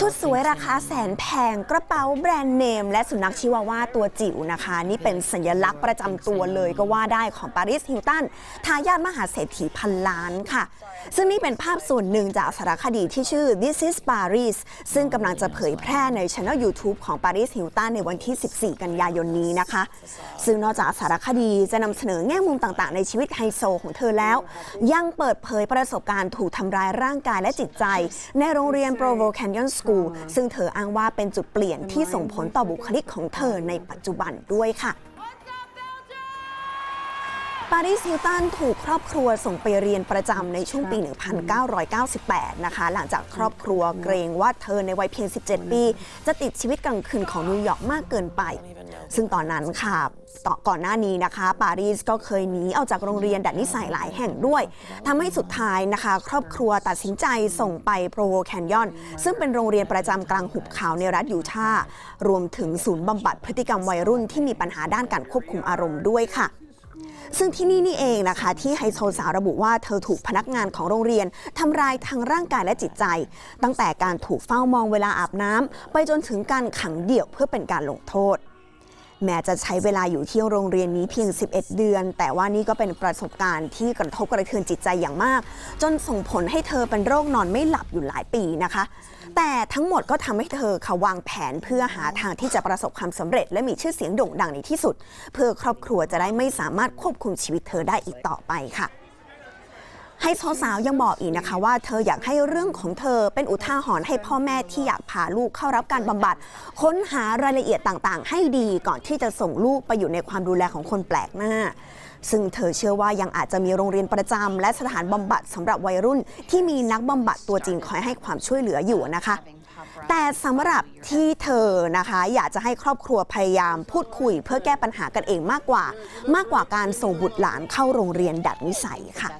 ชุดสวย thinks ราคาแสนแพงกระเป๋าแบรนด์เนม และสุนัขชิวาว่าตัวจิ๋วนะคะ นี่เป็นสัญลักษณ์ประจำตัวเลยก็ว่าได้ของปาริสฮิลตันทายาทมหาเศรษฐีพันล้านค่ะ ซึ่งนี่เป็นภาพส่วนหนึ่งจากสารคดีที่ชื่อ This is Paris ซึ่งกำลังจะเผยแพร่ในช่อง YouTube ของปาริสฮิลตันในวันที่ 14 กันยายนนี้นะคะ ซึ่งนอกจากสารคดีจะนำเสนอแง่มุมต่างๆ ในชีวิตไฮโซของเธอแล้ว ยังเปิดเผยประสบการณ์ถูกทำร้ายร่างกายและจิตใจ ในโรงเรียน Provo Canyon School ซึ่งเธออ้างว่าเป็นจุดเปลี่ยนที่ส่งผลต่อบุคลิกของเธอในปัจจุบันด้วยค่ะปาริสฮิลตันถูกครอบครัวส่งไปเรียนประจำในช่วงปี 1998 นะคะ หลังจากครอบครัวเกรงว่าเธอในวัยเพียง 17 ปี จะติดชีวิตกลางคืนของนิวยอร์กมากเกินไป ซึ่งตอนนั้นค่ะต่อก่อนหน้านี้นะคะ ปารีสก็เคยหนีออกจากโรงเรียนดัดนิสัยหลายแห่งด้วยทำให้สุดท้ายนะคะ ครอบครัวตัดสินใจส่งไปโปรโวแคนยอน ซึ่งเป็นโรงเรียนประจำกลางหุบเขาในรัฐยูทาห์รวมถึงศูนย์บำบัดพฤติกรรมวัยรุ่นที่มีปัญหาด้านการควบคุมอารมณ์ด้วยค่ะซึ่งที่นี่นี่เองนะคะ ที่ไฮโซสาวระบุว่าเธอถูกพนักงานของโรงเรียนทำร้ายทั้งร่างกายและจิตใจ ตั้งแต่การถูกเฝ้ามองเวลาอาบน้ำไปจนถึงการขังเดี่ยวเพื่อเป็นการลงโทษ แม้จะใช้เวลาอยู่ที่โรงเรียนนี้เพียง 11 เดือน แต่ว่านี่ก็เป็นประสบการณ์ที่กระทบกระเทือนจิตใจอย่างมาก จนส่งผลให้เธอเป็นโรคนอนไม่หลับอยู่หลายปีนะคะ แต่ทั้งหมดก็ทำให้เธอค่ะวางแผนเพื่อหาทางที่จะประสบความสำเร็จ และมีชื่อเสียงโด่งดังในที่สุด เพื่อครอบครัวจะได้ไม่สามารถควบคุมชีวิตเธอได้อีกต่อไปค่ะ ให้สาวๆยังบอกอีกนะคะว่าเธออยากให้เรื่องของเธอเป็นอุทาหรณ์ให้พ่อแม่ที่อยากพาลูกเข้ารับการบำบัด ค้นหารายละเอียดต่างๆ ให้ดีก่อนที่จะส่งลูกไปอยู่ในความดูแลของคนแปลกหน้า ซึ่งเธอเชื่อว่ายังอาจจะมีโรงเรียนประจำและสถานบำบัดสำหรับวัยรุ่น ที่มีนักบำบัดตัวจริงคอยให้ความช่วยเหลืออยู่นะคะ แต่สำหรับที่เธอนะคะ อยากจะให้ครอบครัวพยายามพูดคุย เพื่อแก้ปัญหากันเองมากกว่า มากกว่าการส่งบุตรหลานเข้าโรงเรียนดัดนิสัยค่ะ